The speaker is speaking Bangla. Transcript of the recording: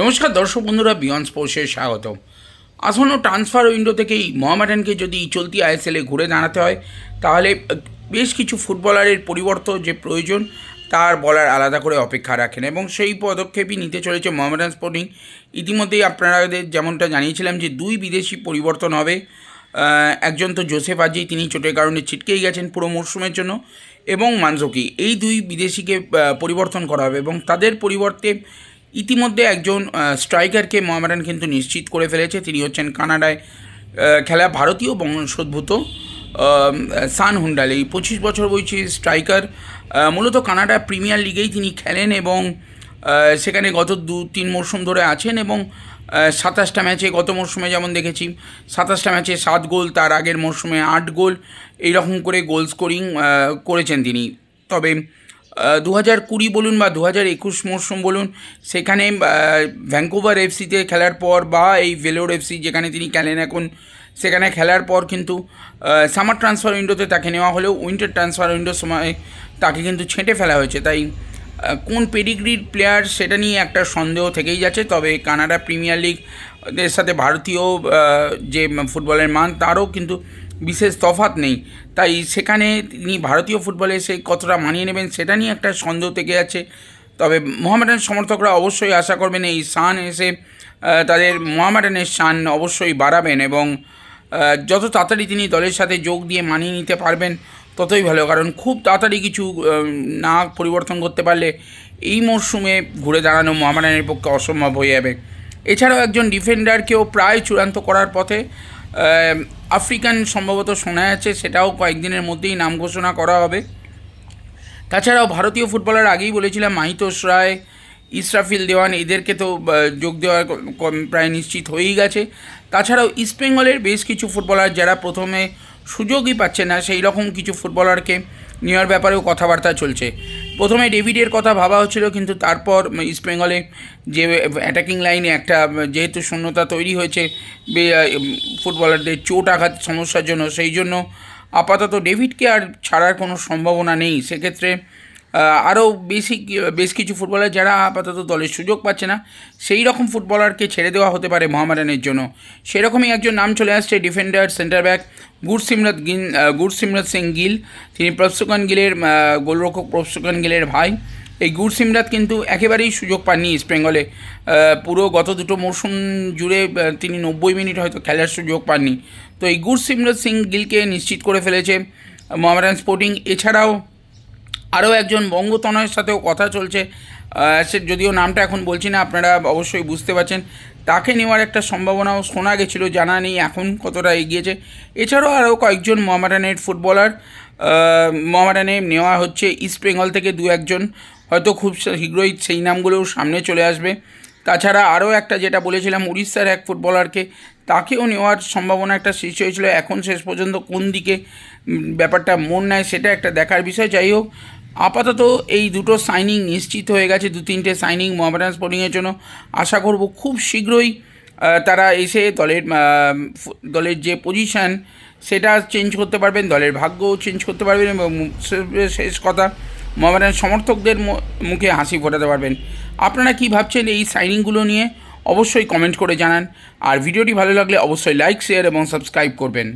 নমস্কার দর্শক বন্ধুরা বিয়ন্ড স্পোর্টসে স্বাগত আসন্ন ট্রান্সফার উইন্ডো থেকেই মোহামেডানকে যদি চলতি আইএসএলে ঘুরে দাঁড়াতে হয়, তাহলে বেশ কিছু ফুটবলারের পরিবর্তন যে প্রয়োজন, তার বলার আলাদা করে অপেক্ষা রাখেন। এবং সেই পদক্ষেপই নিতে চলেছে মোহামেডান স্পোর্টিং ইতিমধ্যেই আপনাদের যেমনটা জানিয়েছিলাম যে দুই বিদেশি পরিবর্তন হবে। একজন তো জোসেফ আজি তিনি চোটের কারণে ছিটকেই গেছেন পুরো মরশুমের জন্য। এবং মানজকি এই দুই বিদেশিকে পরিবর্তন করা হবে। এবং তাদের পরিবর্তে ইতিমধ্যে একজন স্ট্রাইকারকে মোহামেডান কিন্তু নিশ্চিত করে ফেলেছে। তিনি হচ্ছেন কানাডায় খেলা ভারতীয় বংশোদ্ভূত সান হুন্ডাল। এই পঁচিশ বছর বয়সী স্ট্রাইকার মূলত কানাডা প্রিমিয়ার লিগেই তিনি খেলেন এবং সেখানে গত দু তিন মরশুম ধরে আছেন এবং সাতাশটা ম্যাচে গত মরশুমে যেমন দেখেছি, সাতাশটা ম্যাচে সাত গোল, তার আগের মরশুমে আট গোল, এইরকম করে গোল স্কোরিং করেছেন তিনি। তবে দু হাজার কুড়ি বলুন বা দু হাজার একুশ মরশুম বলুন, সেখানে ভ্যাঙ্কুভার এফসিতে খেলার পর বা এই ভেলোর এফসি যেখানে তিনি খেলেন এখন, সেখানে খেলার পর কিন্তু সামার ট্রান্সফার উইন্ডোতে তাকে নেওয়া হলেও উইন্টার ট্রান্সফার উইন্ডোর সময় তাকে কিন্তু ছেঁটে ফেলা হয়েছে। তাই কোন পেডিগ্রির প্লেয়ার সেটা নিয়ে একটা সন্দেহ থেকেই যাচ্ছে। তবে কানাডা প্রিমিয়ার লিগ এর সাথে ভারতীয় যে ফুটবলের মান, তারও কিন্তু বিশেষ তফাৎ নেই। তাই সেখানে তিনি ভারতীয় ফুটবলে এসে কতটা মানিয়ে নেবেন সেটা নিয়ে একটা সন্দেহ থেকে আছে তবে মোহামেডান সমর্থকরা অবশ্যই আশা করবেন এই শান এসে তাদের মোহামেডানের শান অবশ্যই বাড়াবেন এবং যত তাড়াতাড়ি তিনি দলের সাথে যোগ দিয়ে মানিয়ে নিতে পারবেন, ততই ভালো। কারণ খুব তাড়াতাড়ি কিছু না পরিবর্তন করতে পারলে এই মরশুমে ঘুরে দাঁড়ানো মোহামেডানের পক্ষে অসম্ভব হয়ে যাবে। এছাড়াও একজন ডিফেন্ডারকেও প্রায় চূড়ান্ত করার পথে আফ্রিকান সম্ভবত শোনা যাচ্ছে, সেটাও কয়েকদিনের মধ্যেই নাম ঘোষণা করা হবে। তাছাড়াও ভারতীয় ফুটবলার আগেই বলেছিলাম, মাহিতোষ রায়, ইসরাফিল দেওয়ান, এদেরকে তো যোগ দেওয়ার প্রায় নিশ্চিত হয়েই গেছে। তাছাড়াও ইস্টবেঙ্গলের বেশ কিছু ফুটবলার যারা প্রথমে সুযোগই পাচ্ছে না, সেই রকম কিছু ফুটবলারকে নেওয়ার ব্যাপারেও কথাবার্তা চলছে। প্রথমে ডেভিডের কথা ভাবা হচ্ছিল, কিন্তু তারপর ইস্টবেঙ্গলে যে অ্যাটাকিং লাইনে একটা, যেহেতু শূন্যতা তৈরি হয়েছে ফুটবলারদের চোট আঘাত সমস্যার জন্য, সেই জন্য আপাতত ডেভিডকে আর ছাড়ার কোনো সম্ভাবনা নেই। সেক্ষেত্রে আরও বেশি, বেশ কিছু ফুটবলার যারা আপাতত দলের সুযোগ পাচ্ছে না, সেই রকম ফুটবলারকে ছেড়ে দেওয়া হতে পারে মহামারানের জন্য। সেরকমই একজন নাম চলে আসছে defender centre back Gursimrat Gill Gursimrat Singh Gill. তিনি প্রফসুকান গিলের গোলরক্ষক প্রফসুকান গিলের ভাই। এই গুরসিমরাত কিন্তু একেবারেই সুযোগ পাননি ইস্ট বেঙ্গলে। পুরো গত দুটো মরশুম জুড়ে তিনি নব্বই মিনিট হয়তো খেলার সুযোগ পাননি। তো এই গুরসিমরত সিং গিলকে নিশ্চিত করে ফেলেছে মোহামেডান স্পোর্টিং। এছাড়াও আরও একজন বঙ্গতনয়ের সাথেও কথা চলছে। সে যদিও নামটা এখন বলছি না আপনারা অবশ্যই বুঝতে পারছেন। তাকে নেওয়ার একটা সম্ভাবনাও শোনা গেছিল জানা নেই এখন কতটা এগিয়েছে। এছাড়াও আরও কয়েকজন মোহামেডানের ফুটবলার আহ, মোহামেডানে নেওয়া হচ্ছে ইস্ট বেঙ্গল থেকে দু একজন। হয়তো খুব শীঘ্রই সেই নামগুলোও সামনে চলে আসবে। তাছাড়া আরও একটা যেটা বলেছিলাম উড়িষ্যার এক ফুটবলারকে তাকেও নেওয়ার সম্ভাবনা একটা সৃষ্টি হয়েছিল। এখন শেষ পর্যন্ত কোন দিকে ব্যাপারটা মন নেয় সেটা একটা দেখার বিষয়। যাই হোক আপাতত এই দুটো সাইনিং নিশ্চিত হয়ে গেছে, দু তিনটে সাইনিং মোহামেডান স্পোর্টিংয়ের জন্য। আশা করব খুব শীঘ্রই তারা এসে দলের দলের যে পজিশান সেটা চেঞ্জ করতে পারবেন, দলের ভাগ্যও চেঞ্জ করতে পারবেন এবং শেষ কথা, মোহামেডান সমর্থকদের মুখে হাসি ফোটাতে পারবেন। আপনারা কি ভাবছেন এই সাইনিংগুলো নিয়ে? অবশ্যই কমেন্ট করে জানান। আর ভিডিওটি ভালো লাগলে অবশ্যই লাইক শেয়ার এবং সাবস্ক্রাইব করবেন।